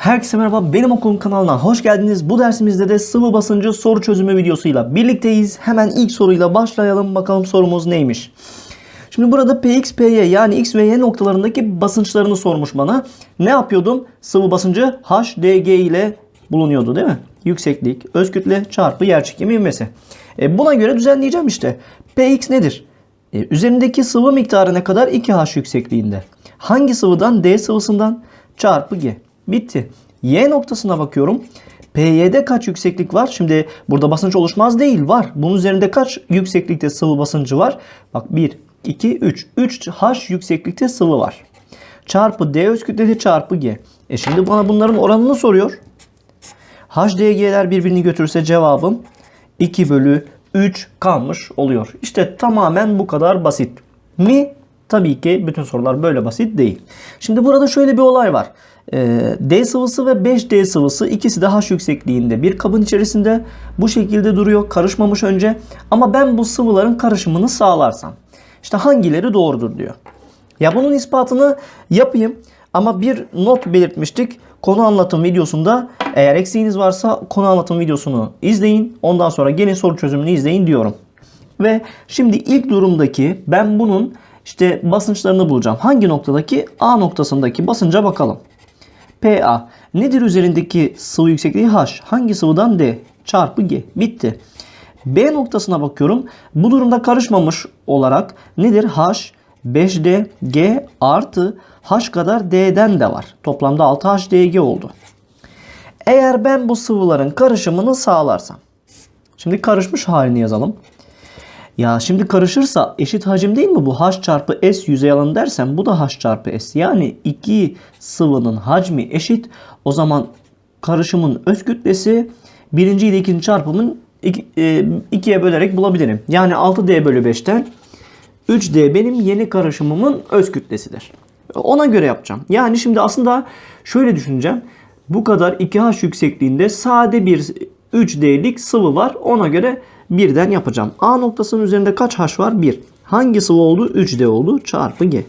Herkese merhaba benim okulum kanalına hoş geldiniz. Bu dersimizde de sıvı basıncı soru çözümü videosuyla birlikteyiz. Hemen ilk soruyla başlayalım bakalım sorumuz neymiş. Şimdi burada Px, Py yani X ve Y noktalarındaki basınçlarını sormuş bana. Ne yapıyordum? Sıvı basıncı HDG ile bulunuyordu değil mi? Yükseklik, öz kütle çarpı yer çekimi ivmesi. E buna göre düzenleyeceğim işte. Px nedir? E, üzerindeki sıvı miktarı ne kadar? 2H yüksekliğinde. Hangi sıvıdan? D sıvısından çarpı G. Bitti. Y noktasına bakıyorum. PY'de kaç yükseklik var? Şimdi burada basınç oluşmaz değil. Var. Bunun üzerinde kaç yükseklikte sıvı basıncı var? Bak 1, 2, 3. 3H yükseklikte sıvı var. Çarpı D öz kütlesi çarpı G. E şimdi bana bunların oranını soruyor. HDG'ler birbirini götürürse cevabım 2 bölü 3 kalmış oluyor. İşte tamamen bu kadar basit. Mi? Tabii ki bütün sorular böyle basit değil. Şimdi burada şöyle bir olay var. Ee, D sıvısı ve 5D sıvısı ikisi de H yüksekliğinde bir kabın içerisinde bu şekilde duruyor. Karışmamış önce. Ama ben bu sıvıların karışımını sağlarsam. işte hangileri doğrudur diyor. Ya bunun ispatını yapayım ama bir not belirtmiştik. Konu anlatım videosunda eğer eksiğiniz varsa konu anlatım videosunu izleyin. Ondan sonra gelin soru çözümünü izleyin diyorum. Ve şimdi ilk durumdaki ben bunun işte basınçlarını bulacağım. Hangi noktadaki? A noktasındaki basınca bakalım. PA. Nedir üzerindeki sıvı yüksekliği? H. Hangi sıvıdan? D. Çarpı G. Bitti. B noktasına bakıyorum. Bu durumda karışmamış olarak nedir? H, 5D, G artı H kadar D'den de var. Toplamda 6HDG oldu. Eğer ben bu sıvıların karışımını sağlarsam. Şimdi karışmış halini yazalım. Ya şimdi karışırsa eşit hacim değil mi bu? H çarpı S yüzey alanı dersem bu da H çarpı S. Yani iki sıvının hacmi eşit. O zaman karışımın öz kütlesi birinci ile ikinci çarpımın iki- e, ikiye bölerek bulabilirim. Yani 6D bölü 5'ten 3D benim yeni karışımımın öz kütlesidir. Ona göre yapacağım. Yani şimdi aslında şöyle düşüneceğim. Bu kadar 2H yüksekliğinde sade bir 3D'lik sıvı var. Ona göre birden yapacağım. A noktasının üzerinde kaç H var? 1. Hangi sıvı oldu? 3D oldu. Çarpı G.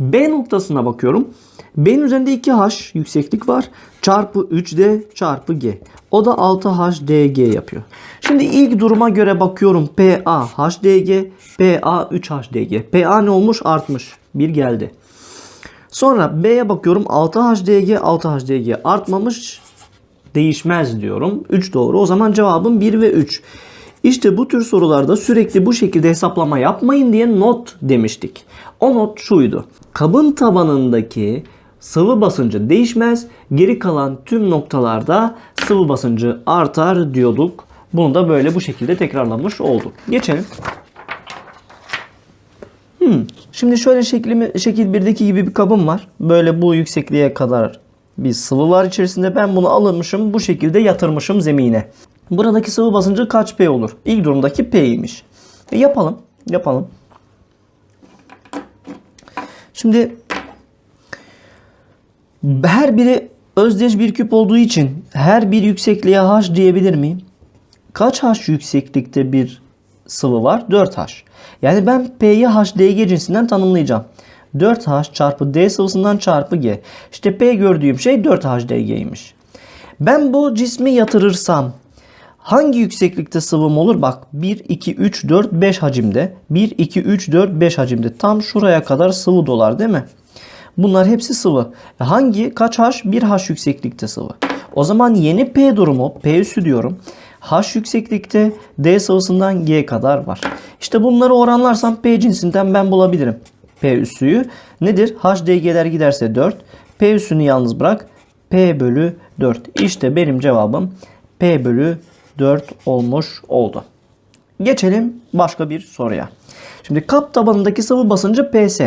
B noktasına bakıyorum. B'nin üzerinde 2H yükseklik var. Çarpı 3D çarpı G. O da 6HDG yapıyor. Şimdi ilk duruma göre bakıyorum. PA HDG, PA 3HDG. PA ne olmuş? Artmış. Bir geldi. Sonra B'ye bakıyorum. 6HDG, 6HDG artmamış. Değişmez diyorum. 3 doğru. O zaman cevabım 1 ve 3. İşte bu tür sorularda sürekli bu şekilde hesaplama yapmayın diye not demiştik. O not şuydu. Kabın tabanındaki sıvı basıncı değişmez. Geri kalan tüm noktalarda sıvı basıncı artar diyorduk. Bunu da böyle bu şekilde tekrarlamış olduk. Geçelim. Hmm. Şimdi şöyle şeklimi, şekil 1'deki gibi bir kabım var. Böyle bu yüksekliğe kadar bir sıvı var içerisinde. Ben bunu alırmışım bu şekilde yatırmışım zemine. Buradaki sıvı basıncı kaç P olur? İlk durumdaki P'ymiş. E yapalım. Yapalım. Şimdi her biri özdeş bir küp olduğu için her bir yüksekliğe H diyebilir miyim? Kaç H yükseklikte bir sıvı var? 4H. Yani ben P'yi HDG cinsinden tanımlayacağım. 4H çarpı D sıvısından çarpı G. İşte P gördüğüm şey 4HDG'ymiş. Ben bu cismi yatırırsam hangi yükseklikte sıvım olur? Bak 1, 2, 3, 4, 5 hacimde. 1, 2, 3, 4, 5 hacimde. Tam şuraya kadar sıvı dolar değil mi? Bunlar hepsi sıvı. E Hangi? Kaç H? 1 H yükseklikte sıvı. O zaman yeni P durumu, P üssü diyorum. H yükseklikte D sıvısından G kadar var. İşte bunları oranlarsam P cinsinden ben bulabilirim. P üssüyü nedir? HDG'ler giderse 4. P üssünü yalnız bırak. P bölü 4. İşte benim cevabım P bölü 4 olmuş oldu. Geçelim başka bir soruya. Şimdi kap tabanındaki sıvı basıncı PS.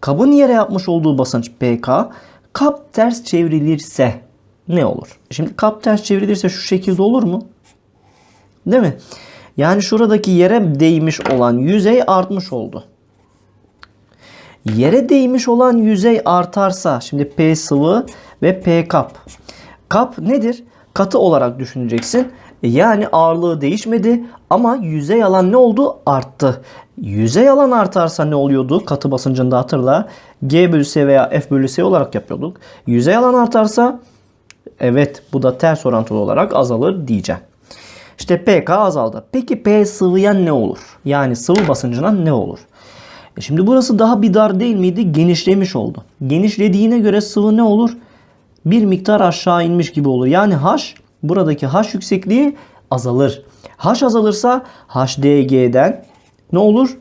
Kabın yere yapmış olduğu basınç PK. Kap ters çevrilirse ne olur? Şimdi kap ters çevrilirse şu şekilde olur mu? Değil mi? Yani şuradaki yere değmiş olan yüzey artmış oldu. Yere değmiş olan yüzey artarsa şimdi P sıvı ve P kap. Kap nedir? Katı olarak düşüneceksin. E Yani ağırlığı değişmedi Ama yüzey alan ne oldu? Arttı. Yüzey alan artarsa ne oluyordu? Katı basıncında hatırla. G bölü S veya F bölü S olarak yapıyorduk. Yüzey alan artarsa evet bu da ters orantılı olarak azalır diyeceğim. İşte PK azaldı. Peki P sıvıya ne olur? Yani sıvı basıncına ne olur? E şimdi burası daha bir dar değil miydi? Genişlemiş oldu. Genişlediğine göre sıvı ne olur? Bir miktar aşağı inmiş gibi olur. Yani H buradaki H yüksekliği azalır. H azalırsa HDG'den ne olur?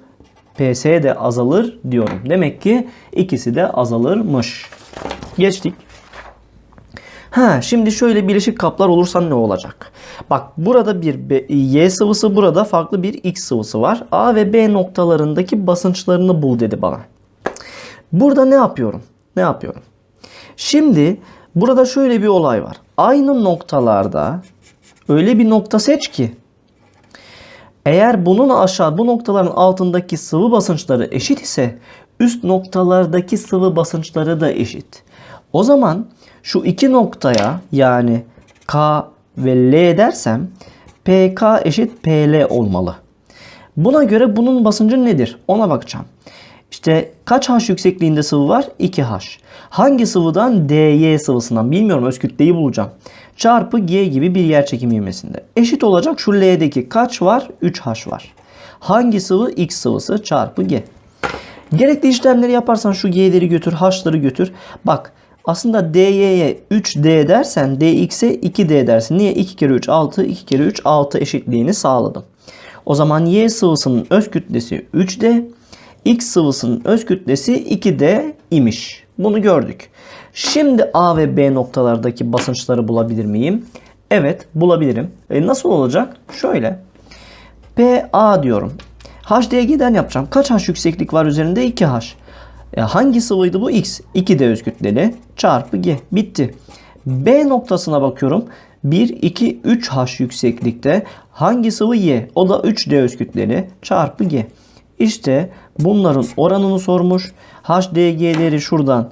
PS de azalır diyorum. Demek ki ikisi de azalırmış. Geçtik. Ha, şimdi şöyle bileşik kaplar olursa ne olacak? Bak burada bir B, Y sıvısı burada farklı bir X sıvısı var. A ve B noktalarındaki basınçlarını bul dedi bana. Burada ne yapıyorum? Ne yapıyorum? Şimdi burada şöyle bir olay var. Aynı noktalarda öyle bir nokta seç ki eğer bunun aşağı bu noktaların altındaki sıvı basınçları eşit ise üst noktalardaki sıvı basınçları da eşit. O zaman şu iki noktaya yani K ve L dersem PK eşit PL olmalı. Buna göre bunun basıncı nedir? Ona bakacağım. İşte kaç H yüksekliğinde sıvı var? 2H. Hangi sıvıdan? DY sıvısından. Bilmiyorum öz kütleyi bulacağım. Çarpı G gibi bir yer çekimi ivmesinde. Eşit olacak şu L'deki kaç var? 3H var. Hangi sıvı? X sıvısı çarpı G. Gerekli işlemleri yaparsan şu G'leri götür, H'ları götür. Bak aslında DY'ye 3D dersen DX'e 2D dersin. Niye? 2 kere 3 6, 2 kere 3 6 eşitliğini sağladım. O zaman Y sıvısının öz kütlesi 3D, X sıvısının öz kütlesi 2D imiş. Bunu gördük. Şimdi A ve B noktalardaki basınçları bulabilir miyim? Evet bulabilirim. E nasıl olacak? Şöyle. PA diyorum. HDG'den yapacağım. Kaç H yükseklik var üzerinde? 2H. E hangi sıvıydı bu? X. 2D öz kütleli çarpı G. Bitti. B noktasına bakıyorum. 1, 2, 3 H yükseklikte. Hangi sıvı Y? O da 3D öz kütleli çarpı G. İşte bunların oranını sormuş. HDG'leri şuradan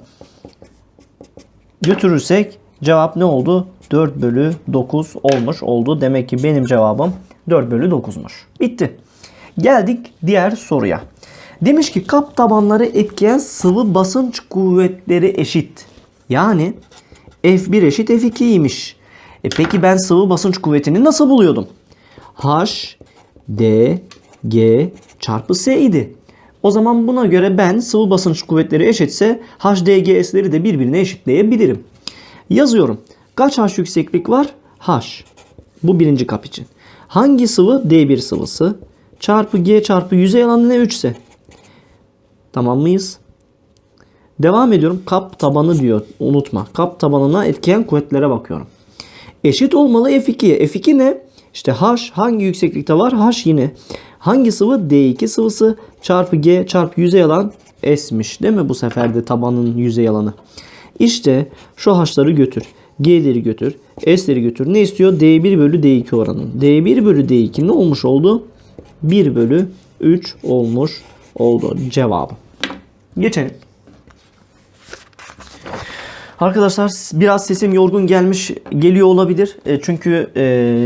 götürürsek cevap ne oldu? 4 bölü 9 olmuş oldu. Demek ki benim cevabım 4 bölü 9'muş. Bitti. Geldik diğer soruya. Demiş ki kap tabanları etkileyen sıvı basınç kuvvetleri eşit. Yani F1 eşit F2'ymiş. E peki ben sıvı basınç kuvvetini nasıl buluyordum? H, D, G çarpı S idi. O zaman buna göre ben sıvı basınç kuvvetleri eşitse HDGS'leri de birbirine eşitleyebilirim. Yazıyorum. Kaç H yükseklik var? H. Bu birinci kap için. Hangi sıvı? D1 sıvısı. Çarpı G çarpı yüzey alanı ne 3 ise. Tamam mıyız? Devam ediyorum. Kap tabanı diyor. Unutma. Kap tabanına etkileyen kuvvetlere bakıyorum. Eşit olmalı F2'ye. F2 ne? İşte H hangi yükseklikte var? H yine. Hangi sıvı? D2 sıvısı çarpı G çarpı yüzey alan S'miş. Değil mi bu sefer de tabanın yüzey alanı? İşte şu H'ları götür. G'leri götür. S'leri götür. Ne istiyor? D1 bölü D2 oranı. D1 bölü D2 ne olmuş oldu? 1 bölü 3 olmuş oldu cevabı. Geçelim. Arkadaşlar biraz sesim yorgun gelmiş geliyor olabilir. E, çünkü e,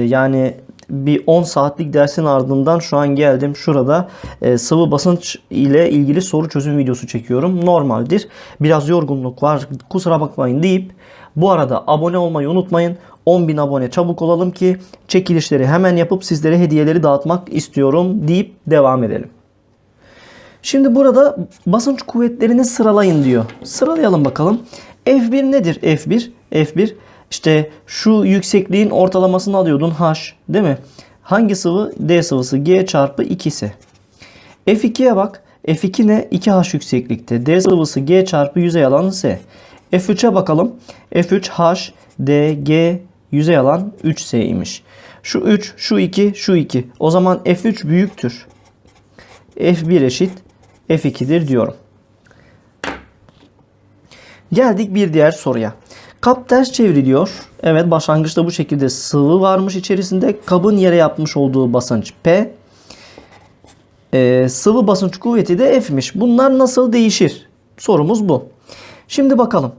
yani bir 10 saatlik dersin ardından şu an geldim. Şurada e, sıvı basınç ile ilgili soru çözüm videosu çekiyorum. Normaldir. Biraz yorgunluk var. Kusura bakmayın deyip bu arada abone olmayı unutmayın. 10.000 abone çabuk olalım ki çekilişleri hemen yapıp sizlere hediyeleri dağıtmak istiyorum deyip devam edelim. Şimdi burada basınç kuvvetlerini sıralayın diyor. Sıralayalım bakalım. F1 nedir? F1. F1 işte şu yüksekliğin ortalamasını alıyordun H değil mi? Hangi sıvı? D sıvısı G çarpı 2 ise. F2'ye bak. F2 ne? 2H yükseklikte. D sıvısı G çarpı yüzey alanı S. F3'e bakalım. F3 H, D, G yüzey alan 3S imiş. Şu 3, şu 2, şu 2. O zaman F3 büyüktür. F1 eşit F2'dir diyorum. Geldik bir diğer soruya. Kap ters çevriliyor. Evet başlangıçta bu şekilde sıvı varmış içerisinde. Kabın yere yapmış olduğu basınç P. Ee, sıvı basınç kuvveti de F'miş. Bunlar nasıl değişir? Sorumuz bu. Şimdi bakalım.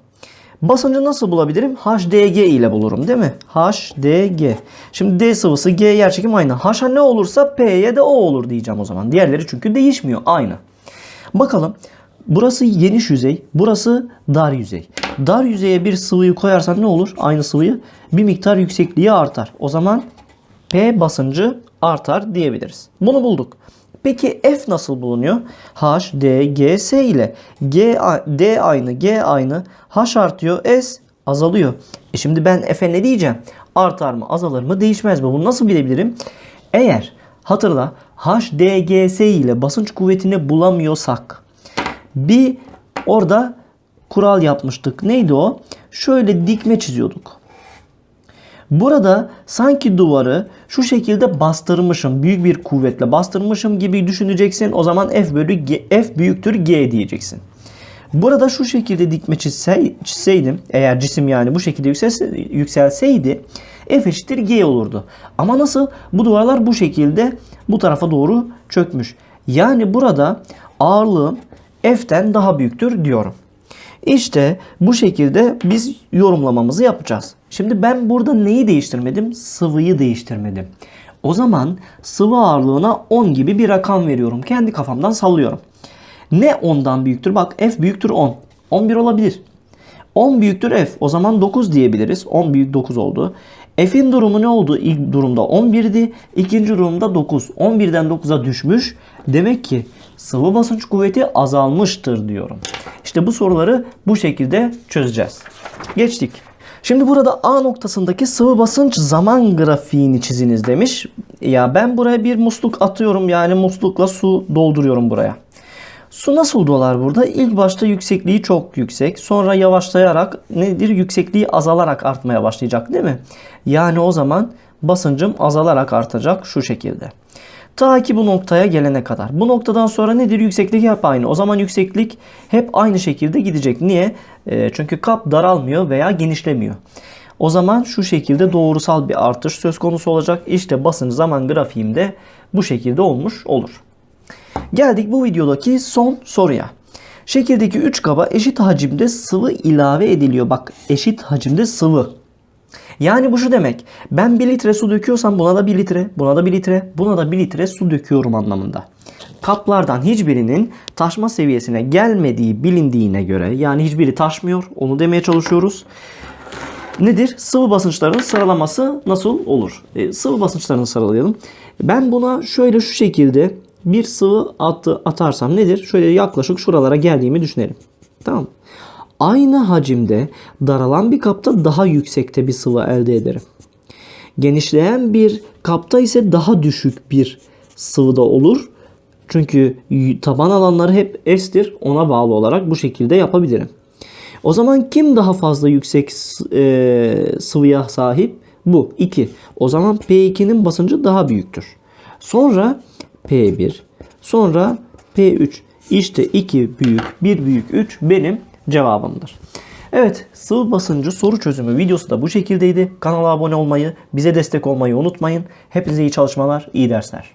Basıncı nasıl bulabilirim? HDG ile bulurum değil mi? HDG. Şimdi D sıvısı G yerçekim aynı. H'a ne olursa P'ye de O olur diyeceğim o zaman. Diğerleri çünkü değişmiyor. Aynı. Bakalım. Burası geniş yüzey. Burası dar yüzey. Dar yüzeye bir sıvıyı koyarsan ne olur? Aynı sıvıyı. Bir miktar yüksekliği artar. O zaman P basıncı artar diyebiliriz. Bunu bulduk. Peki F nasıl bulunuyor? H, D, G, S ile G, D aynı, G aynı. H artıyor, S azalıyor. E şimdi ben F'e ne diyeceğim? Artar mı, azalır mı, değişmez mi? Bunu nasıl bilebilirim? Eğer hatırla H, D, G, S ile basınç kuvvetini bulamıyorsak bir orada kural yapmıştık. Neydi o? Şöyle dikme çiziyorduk. Burada sanki duvarı şu şekilde bastırmışım. Büyük bir kuvvetle bastırmışım gibi düşüneceksin. O zaman F bölü G, F büyüktür G diyeceksin. Burada şu şekilde dikme çizse- çizseydim eğer cisim yani bu şekilde yükselse, yükselseydi F eşittir G olurdu. Ama nasıl? Bu duvarlar bu şekilde bu tarafa doğru çökmüş. Yani burada ağırlığım F'ten daha büyüktür diyorum. İşte bu şekilde biz yorumlamamızı yapacağız. Şimdi ben burada neyi değiştirmedim? Sıvıyı değiştirmedim. O zaman sıvı ağırlığına 10 gibi bir rakam veriyorum. Kendi kafamdan sallıyorum. Ne 10'dan büyüktür? Bak F büyüktür 10. 11 olabilir. 10 büyüktür F. O zaman 9 diyebiliriz. 10 büyük 9 oldu. F'in durumu ne oldu? İlk durumda 11'di. İkinci durumda 9. 11'den 9'a düşmüş. Demek ki sıvı basınç kuvveti azalmıştır diyorum. İşte bu soruları bu şekilde çözeceğiz. Geçtik. Şimdi burada A noktasındaki sıvı basınç zaman grafiğini çiziniz demiş. Ya ben buraya bir musluk atıyorum yani muslukla su dolduruyorum buraya. Su nasıl dolar burada? İlk başta yüksekliği çok yüksek. Sonra yavaşlayarak nedir? Yüksekliği azalarak artmaya başlayacak değil mi? Yani o zaman basıncım azalarak artacak şu şekilde. Ta ki bu noktaya gelene kadar. Bu noktadan sonra nedir? Yükseklik hep aynı. O zaman yükseklik hep aynı şekilde gidecek. Niye? Ee, çünkü kap daralmıyor veya genişlemiyor. O zaman şu şekilde doğrusal bir artış söz konusu olacak. İşte basınç zaman grafiğimde bu şekilde olmuş olur. Geldik bu videodaki son soruya. Şekildeki 3 kaba eşit hacimde sıvı ilave ediliyor. Bak eşit hacimde sıvı. Yani bu şu demek. Ben 1 litre su döküyorsam buna da 1 litre, buna da 1 litre, buna da 1 litre su döküyorum anlamında. Kaplardan hiçbirinin taşma seviyesine gelmediği bilindiğine göre yani hiçbiri taşmıyor onu demeye çalışıyoruz. Nedir? Sıvı basınçların sıralaması nasıl olur? E, sıvı basınçlarını sıralayalım. Ben buna şöyle şu şekilde bir sıvı attı, atarsam nedir? Şöyle yaklaşık şuralara geldiğimi düşünelim. Tamam? Aynı hacimde daralan bir kapta daha yüksekte bir sıvı elde ederim. Genişleyen bir kapta ise daha düşük bir sıvıda olur. Çünkü taban alanları hep S'tir. Ona bağlı olarak bu şekilde yapabilirim. O zaman kim daha fazla yüksek e, sıvıya sahip? Bu 2. O zaman P2'nin basıncı daha büyüktür. Sonra P1, sonra P3. İşte 2 büyük, 1 büyük 3 benim cevabımdır. Evet, sıvı basıncı soru çözümü videosu da bu şekildeydi. Kanala abone olmayı, bize destek olmayı unutmayın. Hepinize iyi çalışmalar, iyi dersler.